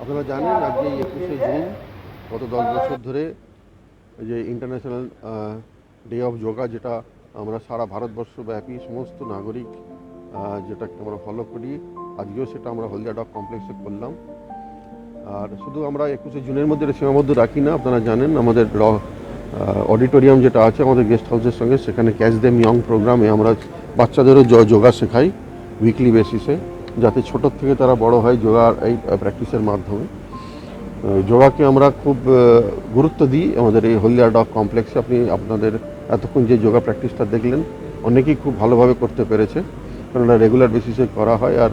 আপনারা জানেন আজকে একুশে জুন, গত দশ বছর ধরে যে ইন্টারন্যাশনাল ডে অফ যোগা যেটা আমরা সারা ভারতবর্ষব্যাপী সমস্ত নাগরিক যেটাকে আমরা ফলো করি, আজকেও সেটা আমরা হলদিয়া ডক কমপ্লেক্সে করলাম। আর শুধু আমরা একুশে জুনের মধ্যে সীমাবদ্ধ রাখি না, আপনারা জানেন, আমাদের অডিটোরিয়াম যেটা আছে আমাদের গেস্ট হাউসের সঙ্গে, সেখানে ক্যাচ দেম ইয়ং প্রোগ্রামে আমরা বাচ্চাদেরও যোগা শেখাই উইকলি বেসিসে, যাতে ছোটোর থেকে তারা বড় হয় যোগার এই প্র্যাকটিসের মাধ্যমে। যোগাকে আমরা খুব গুরুত্ব দিই আমাদের এই হলদিয়া ডক কমপ্লেক্সে। আপনি আপনাদের এতক্ষণ যে যোগা প্র্যাকটিসটা দেখলেন, অনেকেই খুব ভালোভাবে করতে পেরেছে, কারণ রেগুলার বেসিসে করা হয়। আর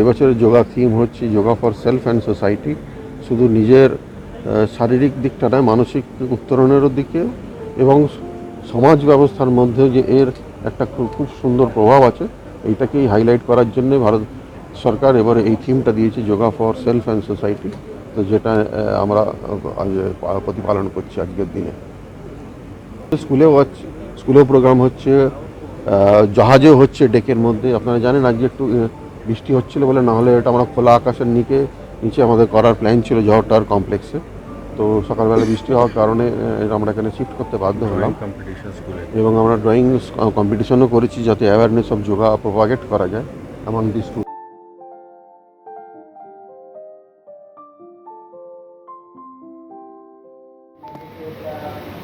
এবছরের যোগা থিম হচ্ছে yoga for self and society শুধু নিজের শারীরিক দিকটা নয়, মানসিক উত্তরণেরও দিকে এবং সমাজ ব্যবস্থার মধ্যে যে এর একটা খুব সুন্দর প্রভাব আছে, এইটাকেই হাইলাইট করার জন্য ভারত সরকার এবারে এই থিমটা দিয়েছে, yoga for self and society তো যেটা আমরা প্রতিপালন করছি আজকের দিনে। স্কুলেও হচ্ছে স্কুলেও প্রোগ্রাম হচ্ছে জাহাজেও হচ্ছে ডেকের মধ্যে। আপনারা জানেন আজকে একটু বৃষ্টি হচ্ছিল বলে না হলে এটা আমরা খোলা আকাশের নিচে নিচে আমাদের করার প্ল্যান ছিল জহর টাওয়ার কমপ্লেক্সে তো সকালবেলা বৃষ্টি হওয়ার কারণে আমরা এখানে শিফট করতে বাধ্য হলাম। এবং আমরা ড্রয়িং কম্পিটিশনও করেছি যাতে অ্যাওয়ারনেস অফ যোগা প্রোপাগেট করা যায় এমন দিস relax.